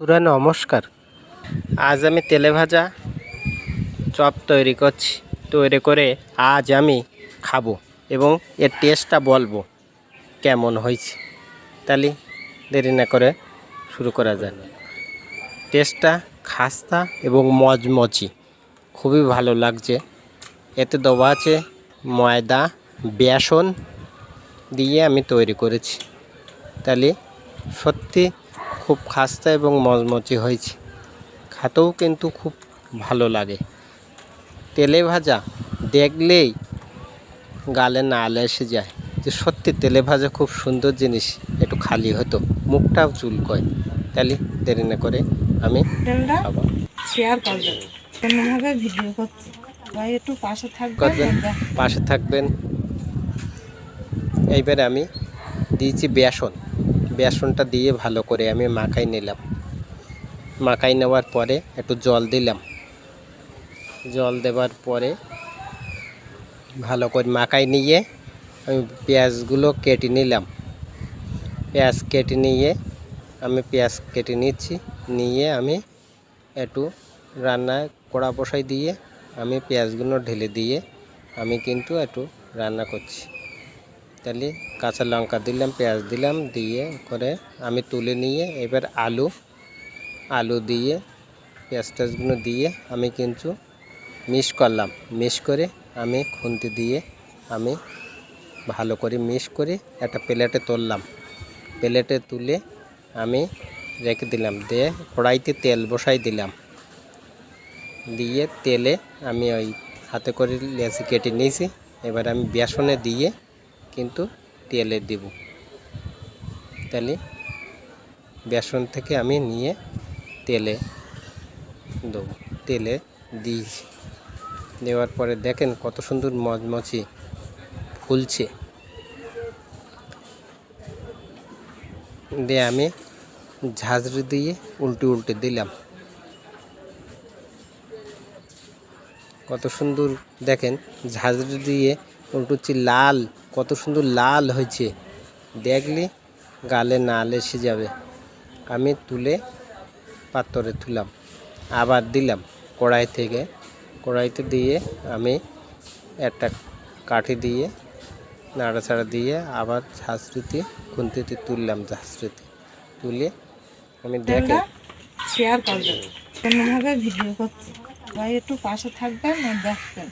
তুরা নমস্কার। আজ আমি তেলে ভাজা চপ তৈরি করছি। তৈরি করে আজ আমি খাব এবং এর টেস্টটা বলব কেমন হয়েছে। তাহলে দেরি না করে শুরু করা যায় টেস্টটা খাস্তা এবং মজমচি খুবই ভালো লাগছে। এতে দেওয়া আছে ময়দা, বেসন দিয়ে আমি তৈরি করেছি। তাহলে সত্যি খুব খাস্তা এবং মজমচি হয়েছে। খাতেও কিন্তু খুব ভালো লাগে। তেলে ভাজা দেখলেই গালে নাল এসে যায় যে সত্যি তেলে ভাজা খুব সুন্দর জিনিস একটু খালি হতো মুখটাও চুলকয়। তাহলে দেরি না করে আমি হোটেলটা শেয়ার করবেন কোনোভাবে ভিডিও করছি। ভাই একটু পাশে থাকবেন পাশে থাকবেন। এইবারে আমি দিয়েছি বেসন। বেসনটা দিয়ে ভালো করে আমি মাখাই নিলাম। মাখাই নেওয়ার পরে একটু জল দিলাম। জল দেওয়ার পরে ভালো করে মাখাই নিয়ে আমি পেঁয়াজগুলো কেটে নিলাম। পেঁয়াজ কেটে নিয়ে আমি পেঁয়াজ কেটে নিচ্ছি। নিয়ে আমি একটু রান্নায় কড়া বসাই দিয়ে আমি পেঁয়াজগুলো ঢেলে দিয়ে আমি কিন্তু একটু রান্না করছি। তাহলে কাঁচা লঙ্কা দিলাম, পেঁয়াজ দিলাম, দিয়ে করে আমি তুলে নিয়ে এবার আলু আলু দিয়ে, পেঁয়াজ টেয়াজগুলো দিয়ে আমি কিন্তু মিক্স করলাম। মিক্স করে আমি খুন্তি দিয়ে আমি ভালো করে মিক্স করে একটা প্লেটে তুললাম। প্লেটে তুলে আমি রেখে দিলাম। দিয়ে কড়াইতে তেল বসাই দিলাম। দিয়ে তেলে আমি ওই হাতে করে লেচি কেটে নিয়েছি। এবার আমি বেসনে দিয়ে কিন্তু তেলে দেব। তাহলে বেসন থেকে আমি নিয়ে তেলে দেবো। তেলে দিয়েছি দেওয়ার পরে দেখেন কত সুন্দর মচমচি ফুলছে। দিয়ে আমি ঝাঁঝরি দিয়ে উল্টে উল্টে দিলাম। কত সুন্দর দেখেন ঝাঁঝরি দিয়ে উল্টুচ্ছি লাল কত সুন্দর লাল হয়েছে। দেখলে গালে নাল এসে যাবে। আমি তুলে পাত্রে তুলাম আবার দিলাম কড়াই থেকে। কড়াইতে দিয়ে আমি একটা কাঠি দিয়ে নাড়াচাড়া দিয়ে আবার ঝাঁঝরিতে খুন্তিতে তুললাম ঝাঁঝরিতে। তুলে আমি দেখে শেয়ার করবেন কোনোভাবে ভিডিও করছি? ভাই একটু পাশে থাকবেন আর দেখবেন?